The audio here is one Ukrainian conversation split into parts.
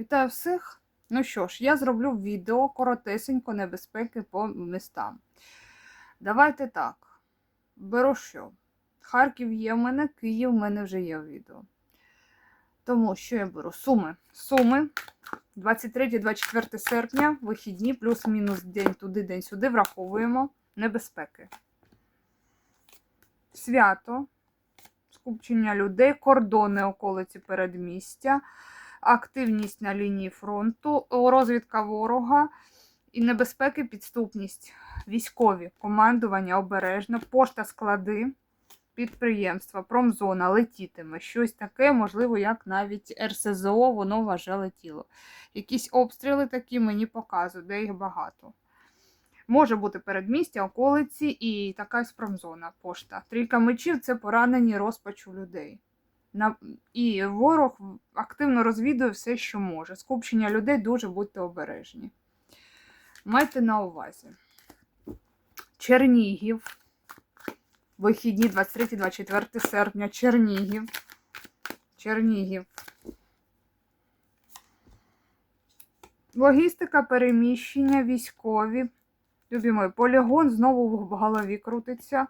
Вітаю всіх! Ну що ж, я зроблю відео коротесенько небезпеки по містам. Давайте так. Беру що? Харків є в мене, Київ в мене вже є в відео. Тому що я беру Суми. Суми 23-24 серпня, вихідні, плюс-мінус день туди, день сюди, враховуємо небезпеки. Свято, скупчення людей, кордони околиці передмістя активність на лінії фронту, розвідка ворога і небезпеки, підступність, військові, командування обережно, пошта склади, підприємства, промзона летітиме. Щось таке, можливо, як навіть РСЗО, воно важе летіло. Якісь обстріли такі мені показують, де їх багато. Може бути передмістя, околиці і така промзона пошта. Трійка мечів це поранені розпачу людей. І ворог активно розвідує все, що може. Скупчення людей дуже будьте обережні. Майте на увазі. Чернігів. Вихідні 23-24 серпня. Чернігів. Чернігів. Логістика, переміщення, військові. Любі мої, полігон знову в голові крутиться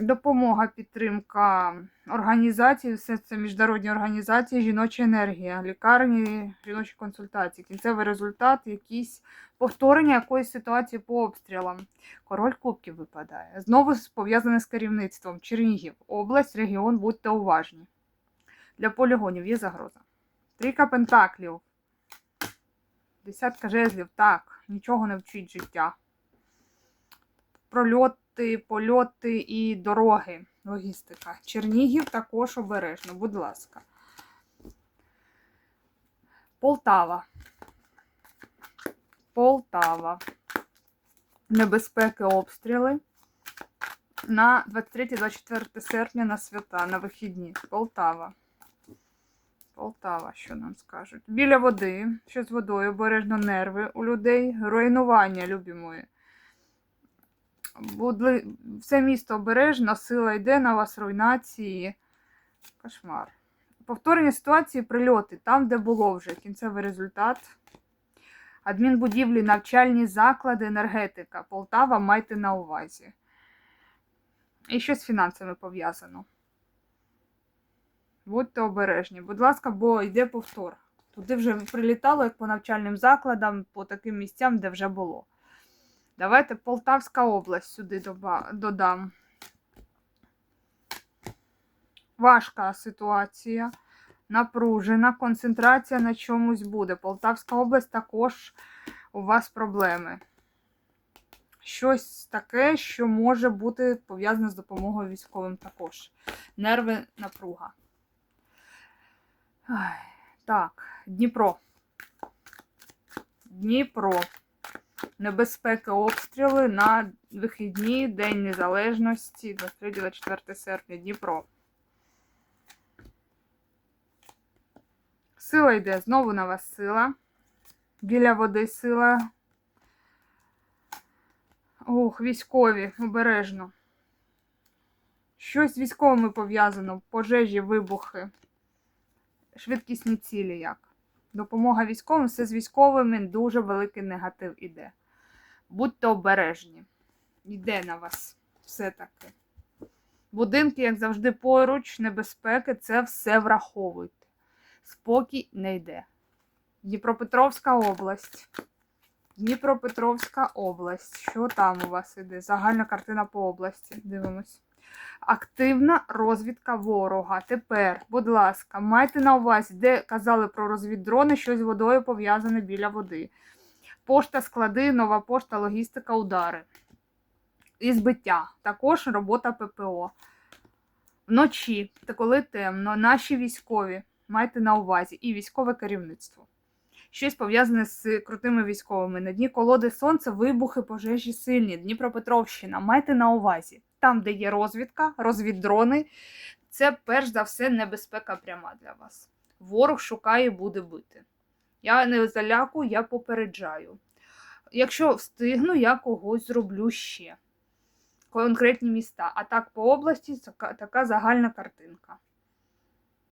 допомога, підтримка організацій, все це міжнародні організації, жіноча енергія, лікарні, жіночі консультації. Кінцевий результат, якісь повторення якоїсь ситуації по обстрілам. Король Кубків випадає. Знову пов'язане з керівництвом. Чернігів, область, регіон, будьте уважні. Для полігонів є загроза. Трійка пентаклів. Десятка жезлів. Так, нічого не вчить життя. Прольоти, польоти і дороги. Логістика. Чернігів також обережно, будь ласка. Полтава. Полтава. Небезпеки обстріли. На 23-24 серпня на свята, на вихідні. Полтава. Полтава, що нам скажуть? Біля води, що з водою, обережно нерви у людей, руйнування, любі мої. Будли... Все місто обережно, сила йде на вас, руйнації. Кошмар. Повторення ситуації, прильоти, там, де було вже кінцевий результат. Адмінбудівлі, навчальні заклади, енергетика. Полтава майте на увазі. І що з фінансами пов'язано. Будьте обережні, будь ласка, бо йде повтор. Туди вже прилітало, як по навчальним закладам, по таким місцям, де вже було. Давайте Полтавська область сюди додам. Важка ситуація, напружена, концентрація на чомусь буде. Полтавська область також у вас проблеми. Щось таке, що може бути пов'язане з допомогою військовим також. Нерви напруга. Так, Дніпро. Дніпро. Небезпека обстріли на вихідні День Незалежності 23-24 серпня Дніпро. Сила йде, знову на вас сила. Біля води сила. Ох, військові, обережно. Щось з військовими пов'язано, пожежі, вибухи, швидкісні цілі як. Допомога військовим, все з військовими дуже великий негатив іде. Будьте обережні. Йде на вас все-таки. Будинки, як завжди, поруч, небезпеки, це все враховуйте. Спокій не йде. Дніпропетровська область. Дніпропетровська область. Що там у вас іде? Загальна картина по області. Дивимось. Активна розвідка ворога. Тепер, будь ласка, майте на увазі, де казали про розвіддрони, щось водою пов'язане біля води. Пошта, склади, нова пошта, логістика, удари. І збиття. Також робота ППО. Вночі, та коли темно, наші військові, майте на увазі, і військове керівництво. Щось пов'язане з крутими військовими. На дні колоди сонця, вибухи, пожежі сильні. Дніпропетровщина. Майте на увазі. Там, де є розвідка, розвіддрони, це перш за все небезпека пряма для вас. Ворог шукає буде бити. Я не заляку, я попереджаю. Якщо встигну, я когось зроблю ще. Конкретні міста. А так по області така, загальна картинка.